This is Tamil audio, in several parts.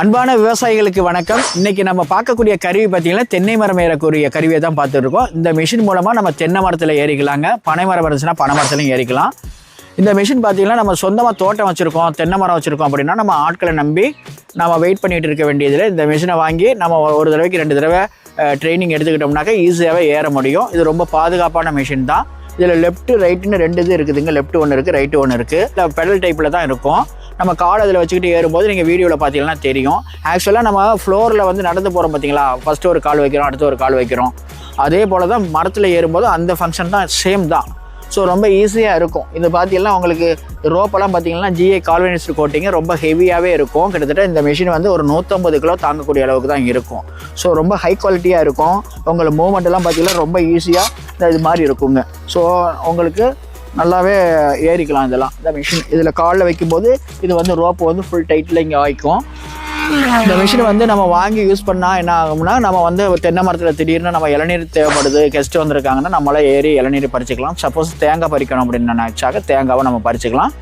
அன்பான விவசாயிகளுக்கு வணக்கம். இன்னைக்கு நம்ம பார்க்கக்கூடிய கருவி பார்த்தீங்கன்னா தென்னை மரம் ஏறக்கூடிய கருவியை தான் பார்த்துருக்கோம் இருக்கோம். இந்த மிஷின் மூலமாக நம்ம தென்னை மரத்தில் ஏறிக்கலாங்க. பனை மரம் இருந்துச்சுன்னா பனை மரத்துலையும் ஏறிக்கலாம். இந்த மிஷின் பார்த்திங்கன்னா நம்ம சொந்தமாக தோட்டம் வச்சுருக்கோம் தென்னை மரம் வச்சுருக்கோம் அப்படின்னா நம்ம ஆட்களை நம்பி நம்ம வெயிட் பண்ணிகிட்டு இருக்க வேண்டியதில் இந்த மிஷினை வாங்கி நம்ம ஒரு தடவைக்கு ரெண்டு தடவை ட்ரைனிங் எடுத்துக்கிட்டோம்னாக்கா ஈஸியாகவே ஏற முடியும். இது ரொம்ப பாதுகாப்பான மிஷின் தான். இதில் லெஃப்ட்டு ரைட்டுன்னு ரெண்டு இது இருக்குதுங்க. லெஃப்ட் ஒன்று இருக்குது ரைட்டு ஒன்று இருக்குது பெடல் டைப்பில் தான் இருக்கும். நம்ம கால் அதில் வச்சுக்கிட்டு ஏறும்போது நீங்கள் வீடியோவில் பார்த்தீங்கன்னா தெரியும். ஆக்சுவலாக நம்ம ஃப்ளோரில் வந்து நடந்து போகிறோம் பார்த்தீங்களா ஃபஸ்ட்டு ஒரு கால் வைக்கிறோம் அடுத்து ஒரு கால் வைக்கிறோம். அதே போல் தான் மரத்தில் ஏறும்போது அந்த ஃபங்க்ஷன் தான் சேம் தான். ஸோ ரொம்ப ஈஸியாக இருக்கும். இது பார்த்தீங்கன்னா உங்களுக்கு ரோப்பெல்லாம் பார்த்தீங்கன்னா ஜிஏ கால்வனிஸ்ட் கோட்டிங்க ரொம்ப ஹெவியாகவே இருக்கும். கிட்டத்தட்ட இந்த மிஷின் வந்து ஒரு நூற்றம்பது கிலோ தாங்கக்கூடிய அளவுக்கு தான் இருக்கும். ஸோ ரொம்ப ஹை குவாலிட்டியாக இருக்கும். உங்களுக்கு மூவ்மெண்ட்டெல்லாம் பார்த்தீங்கன்னா ரொம்ப ஈஸியாக இது மாதிரி இருக்குங்க. ஸோ உங்களுக்கு நல்லாவே ஏறிக்கலாம் இதெல்லாம். இந்த மிஷின் இதில் காலில் வைக்கும்போது இது வந்து ரோப்பு வந்து ஃபுல் டைட்டில் இங்கே ஆயிக்கும். இந்த மிஷின் வந்து நம்ம வாங்கி யூஸ் பண்ணால் என்ன ஆகும்னா நம்ம வந்து தென்னை மரத்தில் திடீர்னு நம்ம இளநீர் தேவைப்படுது கெஸ்ட் வந்திருக்காங்கன்னா நம்மளாம் ஏறி இளநீர் பறிச்சுக்கலாம். சப்போஸ் தேங்காய் பறிக்கணும் அப்படின்னு நினச்சாக்க தேங்காவை நம்ம பறிச்சுக்கலாம்.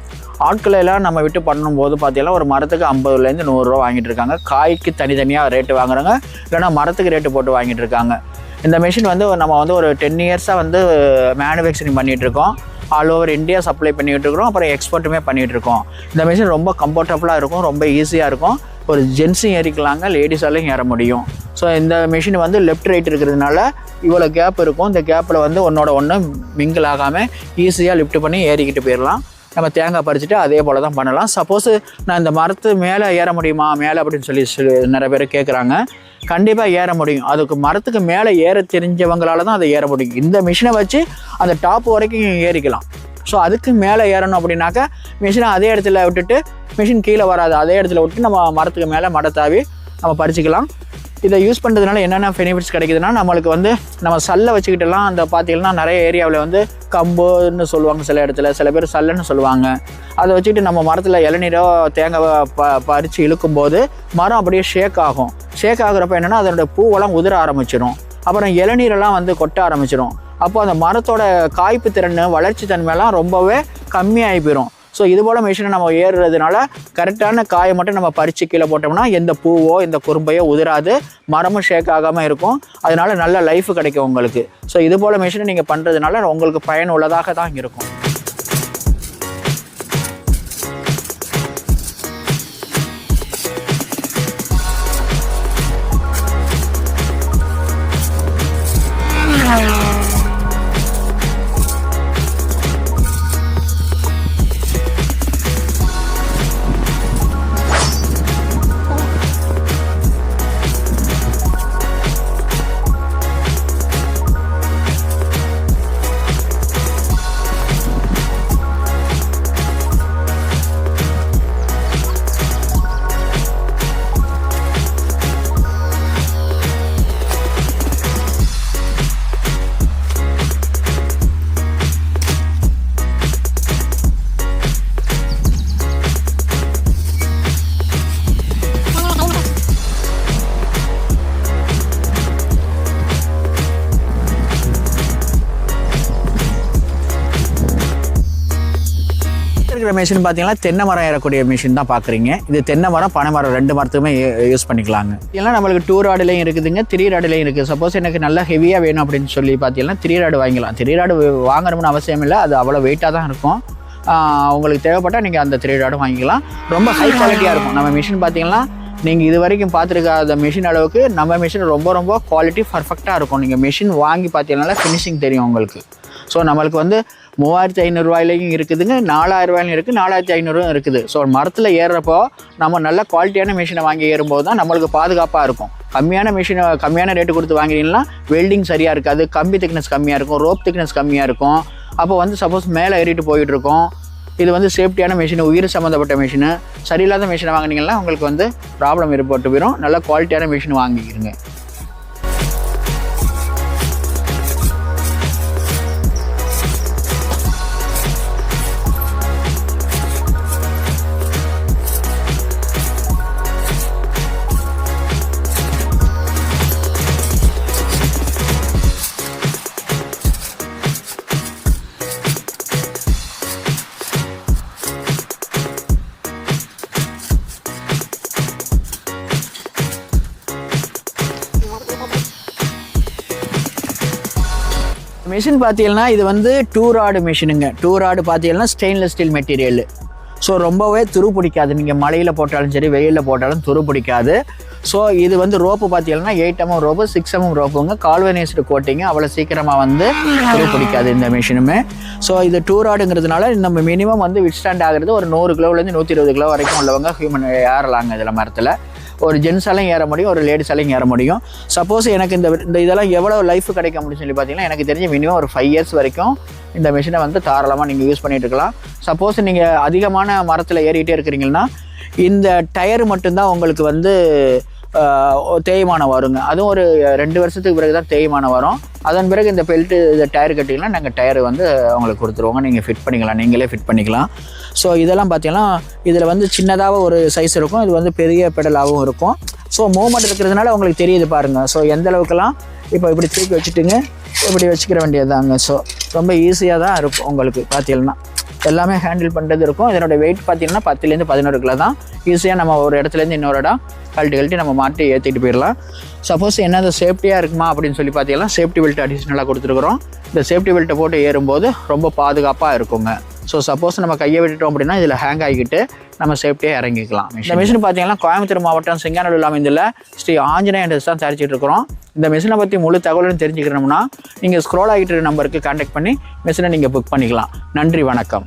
ஆட்களை எல்லாம் நம்ம விட்டு பண்ணும்போது பார்த்தீங்கன்னா ஒரு மரத்துக்கு ஐம்பதுலேருந்து நூறுரூவா வாங்கிட்டு இருக்காங்க. காய்க்கு தனித்தனியாக ரேட்டு வாங்குறாங்க இல்லைன்னா மரத்துக்கு ரேட்டு போட்டு வாங்கிட்டு இருக்காங்க. இந்த மிஷின் வந்து நம்ம வந்து ஒரு டென் இயர்ஸாக வந்து மேனுஃபேக்சரிங் பண்ணிகிட்டு இருக்கோம். ஆல் ஓவர் இந்தியா சப்ளை பண்ணிகிட்டு இருக்கிறோம். அப்புறம் எக்ஸ்போர்ட்டுமே பண்ணிகிட்டு இருக்கோம். இந்த மிஷின் ரொம்ப கம்ஃபர்டபுளாக இருக்கும் ரொம்ப ஈஸியாக இருக்கும். ஒரு ஜென்ஸும் ஏறிக்கலாங்க லேடிஸாலையும் ஏற முடியும். ஸோ இந்த மிஷின் வந்து லெஃப்ட் ரைட் இருக்கிறதுனால இவ்வளோ கேப் இருக்கும். இந்த கேப்பில் வந்து ஒன்றோட ஒன்று மிங்கிள் ஆகாமல் ஈஸியாக லிஃப்ட் பண்ணி ஏறிக்கிட்டு போயிடலாம் நம்ம தேங்காய் பறிச்சுட்டு அதே போல் தான் பண்ணலாம். சப்போஸ் நான் இந்த மரத்து மேலே ஏற முடியுமா? மேலே அப்படின்னு சொல்லி சொல்லி நிறைய பேர் கேட்குறாங்க கண்டிப்பாக ஏற முடியும். அதுக்கு மரத்துக்கு மேலே ஏற தெரிஞ்சவங்களால தான் அதை ஏற முடியும். இந்த மிஷினை வச்சு அந்த டாப் வரைக்கும் ஏறிக்கலாம். ஸோ அதுக்கு மேலே ஏறணும் அப்படின்னாக்கா மிஷினை அதே இடத்துல விட்டுட்டு மிஷின் கீழே வராது. அதே இடத்துல விட்டு நம்ம மரத்துக்கு மேலே மடத்தாவி நம்ம பறிச்சிக்கலாம். இதை யூஸ் பண்ணுறதுனால என்னென்ன பெனிஃபிட்ஸ் கிடைக்குதுன்னா நம்மளுக்கு வந்து நம்ம சல்லை வச்சுக்கிட்டலாம் அந்த பார்த்திங்கன்னா நிறைய ஏரியாவில் வந்து கம்புன்னு சொல்லுவாங்க சில இடத்துல. சில பேர் சல்லுன்னு சொல்லுவாங்க. அதை வச்சுக்கிட்டு நம்ம மரத்தில் இளநீரோ தேங்காய் ப பறித்து இழுக்கும்போது மரம் அப்படியே ஷேக் ஆகும். ஷேக் ஆகுறப்ப என்னென்னா அதனோட பூவெல்லாம் உதிர ஆரம்பிச்சிடும் அப்புறம் இளநீரெல்லாம் வந்து கொட்ட ஆரம்பிச்சிடும் அப்போ அந்த மரத்தோட காய்ப்பு திறன் வளர்ச்சி தன்மையெல்லாம் ரொம்பவே கம்மியாகி போயிடும் ஸோ இது போல் மிஷினை நம்ம ஏறுறதுனால கரெக்டான காயை மட்டும் நம்ம பறித்து கீழே போட்டோம்னா எந்த பூவோ எந்த குறும்பையோ உதிராது மரமும் ஷேக் ஆகாமல் இருக்கும். அதனால நல்ல லைஃப் கிடைக்கும் உங்களுக்கு. ஸோ இது போல் மிஷினை நீங்கள் பண்ணுறதுனால உங்களுக்கு பயன் உள்ளதாக தான் இருக்கும். இருக்கிற மிஷின் பார்த்தீங்கன்னா தென்னை மரம் ஏறக்கூடிய மிஷின் தான் பார்க்குறீங்க இது தென்னை மரம் பனை மரம் ரெண்டு மரத்துக்குமே யூஸ் பண்ணிக்கலாங்க. இதெல்லாம் நம்மளுக்கு டூ ராடுலையும் இருக்குதுங்க த்ரீ ராடுலையும் இருக்குது சப்போஸ் எனக்கு நல்லா ஹெவியாக வேணும் அப்படின்னு சொல்லி பார்த்தீங்கன்னா த்ரீ ராடு வாங்கிக்கலாம். த்ரீ ராடு வாங்கணும்னு அவசியம் இல்லை அது அவ்வளோ வெயிட்டாக தான் இருக்கும். உங்களுக்கு தேவைப்பட்டால் நீங்கள் அந்த த்ரீ ராடும் வாங்கிக்கலாம். ரொம்ப ஹை குவாலிட்டியாக இருக்கும். நம்ம மிஷின் பார்த்தீங்கன்னா நீங்கள் இது வரைக்கும் பார்த்துருக்காத மிஷின் அளவுக்கு நம்ம மிஷின் ரொம்ப ரொம்ப குவாலிட்டி பர்ஃபெக்டாக இருக்கும். நீங்கள் மிஷின் வாங்கி பார்த்தீங்கன்னா ஃபினிஷிங் தெரியும் உங்களுக்கு. ஸோ நம்மளுக்கு வந்து மூவாயிரத்தி ஐநூறுரூவாயிலையும் இருக்குதுங்க நாலாயிரம் இருக்குது நாலாயிரத்தி ஐநூறும் இருக்குது. ஸோ மரத்தில் ஏறுறப்போ நம்ம நல்ல குவாலிட்டியான மிஷினை வாங்கி ஏறும்போது தான் நம்மளுக்கு பாதுகாப்பாக இருக்கும். கம்மியான மிஷினை கம்மியான ரேட்டு கொடுத்து வாங்கினீங்கன்னா வெல்டிங் சரியாக இருக்காது கம்பி திக்னஸ் கம்மியாக இருக்கும் ரோப் திக்னஸ் கம்மியாக இருக்கும். அப்போ வந்து சப்போஸ் மேலே ஏறிட்டு போயிட்டுருக்கோம் இது வந்து சேஃப்டியான மிஷின் உயிர் சம்மந்தப்பட்ட மிஷினு சரியில்லாத மிஷினை வாங்கினீங்கன்னா உங்களுக்கு வந்து ப்ராப்ளம் ஏற்பட்டு போயிடும் நல்ல குவாலிட்டியான மிஷின் வாங்கிக்கிறங்க மிஷின் பார்த்தீங்கன்னா இது வந்து டூ ராடு மிஷினுங்க டூ ராடு பார்த்தீங்கன்னா ஸ்டெயின்லெஸ் ஸ்டீல் மெட்டீரியல் ஸோ ரொம்பவே துரு பிடிக்காது. நீங்கள் மழையில் போட்டாலும் சரி வெயிலில் போட்டாலும் துரு பிடிக்காது. ஸோ இது வந்து ரோப்பு பார்த்தீங்கன்னா eight MM rope six MM ரோப்புங்க. கால்வனைஸ்டு கோட்டிங்க அவ்வளோ சீக்கிரமாக வந்து துரு பிடிக்காது இந்த மிஷினுமே ஸோ இது டூ ராடுங்கிறதுனால நம்ம மினிமம் வந்து விட்ஸ்டாண்ட் ஆகிறது ஒரு நூறு கிலோலேருந்து நூற்றி இருபது கிலோ வரைக்கும் உள்ளவங்க ஹியூமன் ஏறலாங்க இதில் மரத்தில். ஒரு ஜென்ஸாலையும் ஏற முடியும் ஒரு லேடிஸாலையும் ஏற முடியும். சப்போஸ் எனக்கு இந்த இந்த இதெல்லாம் எவ்வளோ லைஃப் கிடைக்க முடியும்னு சொல்லி பார்த்தீங்கன்னா எனக்கு தெரிஞ்ச மினிமம் ஒரு ஃபைவ் இயர்ஸ் வரைக்கும் இந்த மிஷினை வந்து தாராளமாக நீங்கள் யூஸ் பண்ணிட்டு இருக்கலாம். சப்போஸ் நீங்கள் அதிகமான மரத்தில் ஏறிக்கிட்டே இருக்கிறீங்கன்னா இந்த டயர் மட்டும்தான் உங்களுக்கு வந்து தேய்மானம் வருங்க. அதுவும் ஒரு ரெண்டு வருஷத்துக்கு பிறகு தான் தேய்மானம் வரும். அதன் பிறகு இந்த பெல்ட்டு இந்த டயர் கட்டிங்கன்னா நாங்கள் டயர் வந்து அவங்களுக்கு கொடுத்துருவோங்க. நீங்கள் ஃபிட் பண்ணிக்கலாம். நீங்களே ஃபிட் பண்ணிக்கலாம். ஸோ இதெல்லாம் பார்த்தீங்கன்னா இதில் வந்து சின்னதாக ஒரு சைஸ் இருக்கும். இது வந்து பெரிய பெடலாகவும் இருக்கும். ஸோ மூமெண்ட் இருக்கிறதுனால உங்களுக்கு தெரியுது பாருங்கள் ஸோ எந்த அளவுக்குலாம் இப்போ இப்படி தூக்கி வச்சுட்டுங்க இப்படி வச்சுக்கிற வேண்டியதுதாங்க. ஸோ ரொம்ப ஈஸியாக தான் இருக்கும் உங்களுக்கு பார்த்தீங்கன்னா எல்லாமே ஹேண்டில் பண்ணுறது இருக்கும். இதனோட வெயிட் பார்த்தீங்கன்னா பத்துலேருந்து பதினோரு கிலோ தான். ஈஸியாக நம்ம ஒரு இடத்துலேருந்து இன்னொரு இடம் கழட்டி கழட்டி நம்ம மாட்டி ஏற்றிட்டு போயிடலாம் சப்போஸ் என்னது சேஃப்டியாக இருக்குமா அப்படின்னு சொல்லி பார்த்தீங்கன்னா சேஃப்டி பெல்ட் அடிஷ்னலாக கொடுத்துருக்குறோம். இந்த சேஃப்டி பெல்ட்டை போட்டு ஏறும்போது ரொம்ப பாதுகாப்பாக இருக்குங்க. ஸோ சப்போஸ் நம்ம கையை விட்டுட்டோம் அப்படின்னா இதில் ஹேங் ஆகிக்கிட்டு நம்ம சேஃப்டியாக இறங்கிக்கலாம். இந்த மிஷின் பார்த்தீங்கன்னா கோயம்புத்தூர் மாவட்டம் சிங்கானூர் அமைந்துள்ள ஸ்ரீ ஆஞ்சநேய இண்டஸ் தான் தயாரிச்சிட்டு இருக்கிறோம். இந்த மிஷினை பற்றி முழு தகவலும் தெரிஞ்சுக்கணும்னா நீங்கள் ஸ்க்ரோல் ஆகிட்டு நம்பருக்கு கான்டாக்ட் பண்ணி மிஷினை நீங்கள் புக் பண்ணிக்கலாம். நன்றி வணக்கம்.